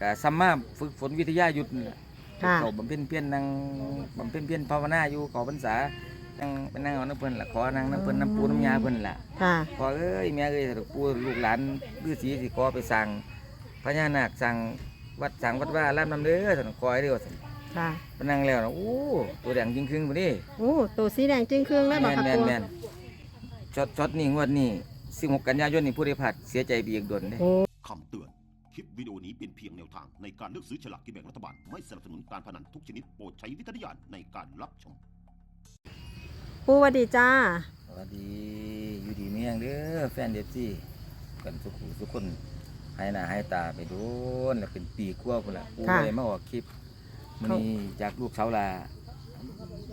ก็ซัมมาฝึกฝนวิทยายุทธ์นั่นล่ะค่ะ เขาบำเพ็ญเพียรนั่งบำเพ็ญเพียรภาวนาอยู่ขอพรรษานั่งเป็นนั่งเอาน้ำเพิ่นล่ะขอนั่งน้ำเพิ่นน้ำปูน้ำยาเพิ่นล่ะ ค่ะขอเอ้ยแม่เอ้ยถ้าปู่ลูกหลานฤาษีสิขอไปสั่งพญานาคสั่งวัดสั่งวัดว่าลามน้ำเด้อสั่นขอให้เด้อสั่นค่ะ ไปนั่งแล้วนะโอ้ตัวแดงจริงครึ่งบ่นี่โอ้ตัวสีแดงจึงเครื่องเลยบแม่อกนค่ะแม่นปูแม่นช็อตช็อตนี่งวดนี้16กันยายนนี่ผู้ได้ผัดเสียใจไปอีกโดนเด้ โอ้ ในการเลือกซื้อฉลากกินแบ่งรัฐบาล ไม่สนับสนุนการพนันทุกชนิดโปรดใช้วิจารณญาณในการรับชม ปูหวัสดีจ้า สวัสดีอยู่ดีเมียงเด้อแฟนเด็ดซี่กันสุขุสุกคนหายหน้าหายตาไปโดนแล้วเป็นปีกว่าพุ่นละปูเลยมาออกคลิปมื้อนี้จากลูกสาวลา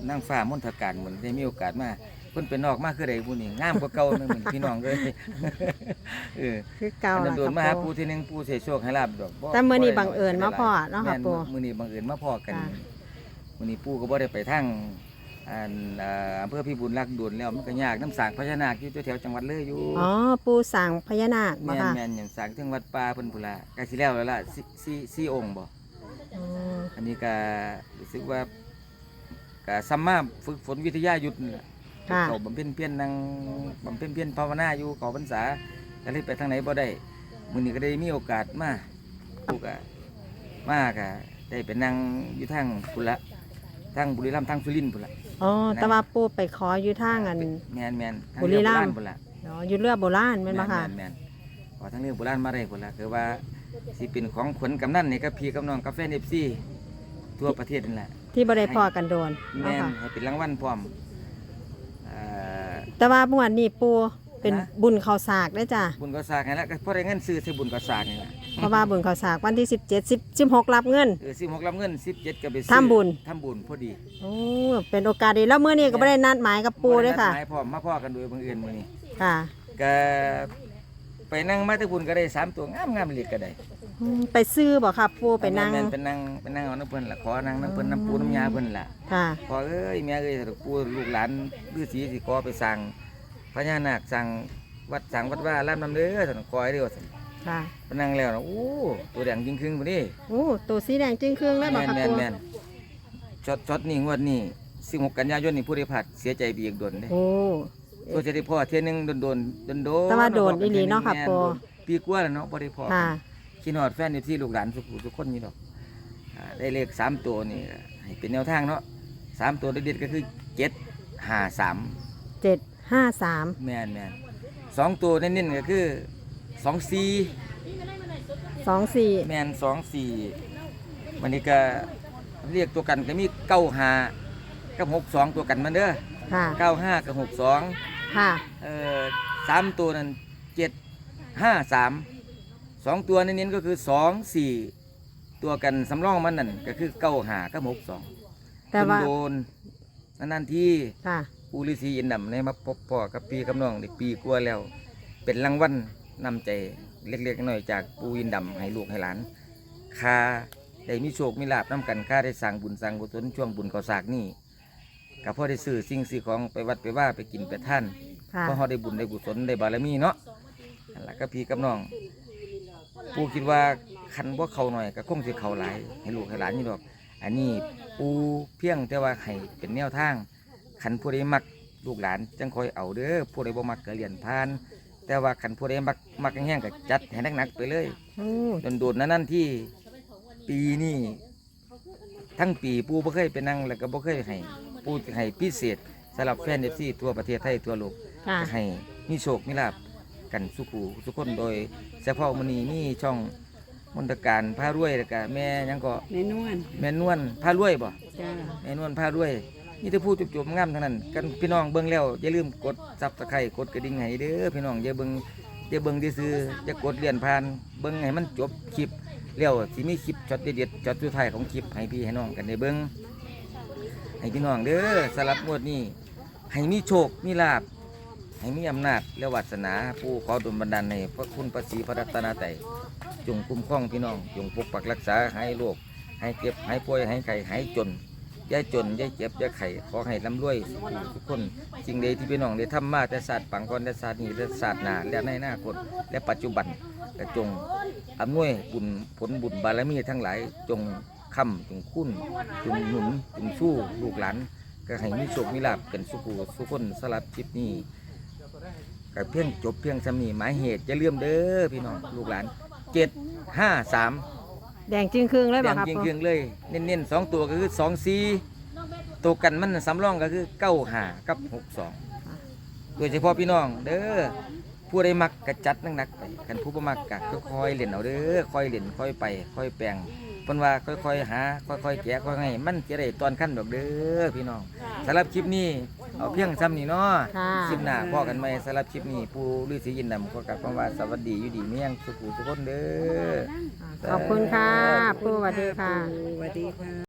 นั่งฟ้ามนทการเหมือนได้มีโอกาสมาเพิ่นเป็นนอกมากคือใดผู้นี้งามกว่าเก่าแม่นเหมือนพี่น้องเลยเออคือเก่าอันแล้นั้วนโดนมาค่ะหาปูปูทีหนึงปูเสียโชคให้ลาบดอกบ่แต่มื้อนี้บ่ได้บังเอิญมาพ้อเนาะค่ะแม่ปู่ มื้อนี้บังเอิญมาพ้อกัน ค่ะมื้อนี้ปูก็บ่ได้ไปทางอันเอ่ออำเภอพิบูลรักษ์โดวนแล้วมันก็ยากน้ำสางพญานาคอยู่แถวๆจังหวัดเลยอยู่อ๋อปูสั่งพญานาคบ่แม่นค่ะแม่นอย่างสร้างถึงวัดป่าเพิ่นพุ่นละใกล้สิแล้วแล้วล่ะสี่สี่สี่องค์บ่อืมอันนี้ก็รู้สึกว่าก็ซัมมาฝึกฝนวิทยายุทธ์นั่นล่ะ ค่ะเขาบำเพ็ญเพียรนั่งบำเพ็ญเพียรภาวนาอยู่เขอพรรษาก็เลยไปทางไหนบ่ได้มื้อนี้ก็ได้มีโอกาสมาปูก็มาก็ได้ไปนั่งอยู่ทางพุ่นละทางบุรีรัมย์ทางสุรินทร์พุ่นละอ๋อแต่ว่าปูไปขออยู่ทางอัน แม่นแม่นทางบุรีรัมย์เอโบาณพุ่นละอ๋ออยู่เรือโบราณแม่นบ่ค่ะ แม่นแม่นขอทั้งเรื่องโบราณมาได้พุ่นละคือว่าสิเป็นของขวัญกำนันนี่กับพี่กับน้องกาแฟน FC ทั่วประเทศนั่นแหละ ที่บ่ได้พอกันโดนแม่เนาะนค่ะให้เป็นรางวัลพร้อมเอ่อ แต่ว่าเมื่อวานนี้ปูเป็นนะ บุญข้าวสากเด้อจ้ะบุญก็สร้างให้แล้วก็พอได้เงินซื้อใช้บุญก็สร้างนี่แหละเพราะว่าบุญข้าวสากวันที่ 17 10 16รับเงิน เออสิบหกรับเงินสิบเจ็ดก็ไปซื้อทำบุญ ทำบุญพอดีโอ้เป็นโอกาสดีแล้วมื้อนี้ก็บ่ได้นัดหมายกับปูเด้วยค่ะ บ่ได้นัดหมายพร้อมมาพ่อกันโดยบังเอิญมื้อนี้ค่ะ ก็ไปนั่งมาแตะบุญก็ได้สามตัวงามงามๆเลยก็ได้ อืมไปซื้อบ่ค่ะปูไปนั่ง แม่นๆไปนั่งไปนั่งเอาน้ำเพิ่นล่ะขอนั่งน้ำเพิ่นน้ำปูน้ำยาเพิ่นล่ะค่ะ ขอเอ้ยแม่เอ้ยถ้าปูลูกหลานฤาษีสิขอไปสั่งพญานาคสั่งวัดสั่งวัดว่าลามน้ำเด้อสั่นขอให้เด้อสั่นค่ะไปนั่งแล้วนะโอ้ตัวแดงจริงครึ่งบ่นี่โอ้ตัวสีแดงจึงเครื่องเลยบอแม่กนค่ะแม่นปูแม่นช็อตช็อตนี่งวดนี้16กันยายนนี่ผู้ได้ผัดเสียใจไปอีกโดนเด้โอ้ ตัวจะได้พ่อเที่ยหนึงโดนโดนโดนโดนแต่ว่าโดนอีหลีเนาะค่ะแม่พ่อโดนปีกว่าแล้วเนาะบ่ได้พ่อค่ะ คิดฮอดแฟนอยู่ที่ลูกหลานสุขุทุกคนนี่ดอกอ่าได้เลขสามตัวนี่ให้เป็นแนวทางเนาะสามตัวเด็ดๆก็คือเจ็ดห้าสามเจ็ดห้าสามแม่นแม่นสองตัวเน้นๆก็คือสองสี่สองสี่แม่นสองสี่วันนี้ก็เรียกตัวกันก็มีเก้าห้ากับหกสองตัวกันมันเด้อค่ะเก้าห้ากับหกสองค่ะ เอ่อสามตัวนั้นเจ็ดห้าสาม สองตัวเน้นๆก็คือสองสี่ตัวกันสำรองมันนั่นก็คือเก้าห้ากับหกสองแต่ว่าโดนๆนานๆที่ค่ะปูฤาษีอินดำในมาพบพ่อกับปีกับน้องได้ปีกว่าแล้ว เป็นรางวัลนำใจเล็กๆน้อยๆจากปูอินดำให้ลูกให้หลานค่าได้มีโชคมีลาบน้ำกันค่าได้สั่งบุญสั่งกุศลช่วงบุญก่อสากนี่กับพ่อได้ซื้อสิ่งซื้อของไปวัดไปว่าไปกินไปท่านค่ะเพราะเขาได้บุญได้กุศลได้บารมีเนาะนั่นล่ะก็พี่กับน้อง ปูคิดว่าคันว่าเขาหน่อยก็คงสิเขาหลายให้ลูกให้หลานนี่ดอก อันนี้ปูเพียงแต่ว่าให้เป็นแนวทางคันผู้ใดมักลูกหลานจังคอยเอาเด้อผู้ใดบ่มักก็เรียนผ่าน แต่ว่าคันผู้ใดมักมักแห้งๆก็จัดให้หนักๆไปเลยโอ้โดนๆนั่นนั่นที่ปีนี้ทั้งปีปูบ่เคยไปนั่งแล้วก็บ่เคยให้ปูให้พิเศษสำหรับแฟนเอฟซีทั่วประเทศไทยทั่วโลกค่ะจะให้มีโชคมีลาบ กันสุขูทุกคนโดยเฉพาะมื้อนี้มีช่องมนตการพารวยแล้วก็แม่หยังก็ในนวลแม่นวลพารวยบ่จ้าแม่นวลพารวยนี่ถ้าพูดจบๆงามทั้งนั้น กันพี่น้องเบิ่งแล้วอย่าลืมกดซับสไครต์กดกระดิ่งให้เด้อพี่น้องอย่าเบิ่งอย่าเบิ่งซื่อๆอย่ากดเลื่อนผ่านเบิ่งให้มันจบคลิปแล้วสิมีคลิปช็อตเด็ดๆช็อตสุดท้ายของคลิปให้พี่ให้น้องกันได้เบิ่งให้พี่น้องเด้อสำหรับงวดนี้ให้มีโชคมีลาบ ให้มีอำนาจและวาสนาผู้ขอดลบันดาลในพระคุณพระศรีพระรัตนตรัยจงคุ้มครองพี่น้องจงปกปักรักษาให้โรคให้เจ็บให้ป่วยให้ไข้ให้จนย่าจนย่าเจ็บย่าไข้ขอให้ร่ำรวยทุกคนสิ่งใดที่พี่น้องได้ทำมาแต่ศาสตร์ปังก่อนแต่ศาสตร์นี้แต่ศาสตร์หนาและในอนาคตและปัจจุบันก็จงอำนวยบุญผลบุญบารมีทั้งหลายจงคำจงคุ้นจงหนุนจงสู้ลูกหลานก็ให้มีโชคมีลาภกันสุขสุขคนสลับคลิปนี้ ก็เพียงจบเพียงสำนีหมายเหตุอย่าลืมเด้อพี่น้องลูกหลานเจ็ดห้าสามแดงจึงครึ่งเลยแดบ่งครับจริงปูเครื่องเลยเน้นๆสองตัวก็คือสองสี่ตัวกันมันสำรองก็คือเก้าห้ากับหกสองโดยเฉพาะพี่น้อง เด้อผู้ใดมักกระจัดนักๆไปกันผู้บ่มักกะก็คอยเล่นเอาเด้อคอยเล่นคอยไปคอยแปลง เพิ่นว่าค่อยๆหาค่อยๆแกะค่อยๆให้มันจะได้ตอนขั้นดอกเด้อพี่น้องสำหรับคลิปนี้เอาเพียงซ้ำนี่เนาะค่ะ คลิปหน้าพ่อกันไหมสำหรับคลิปนี้ปูฤาษียินดำขอกลับคำว่าสวัสดีอยู่ดีเมี่ยงสุขุทุกคนเด้อ ขอบคุณค่ะ ปูสวัสดีค่ะ สวัสดีค่ะ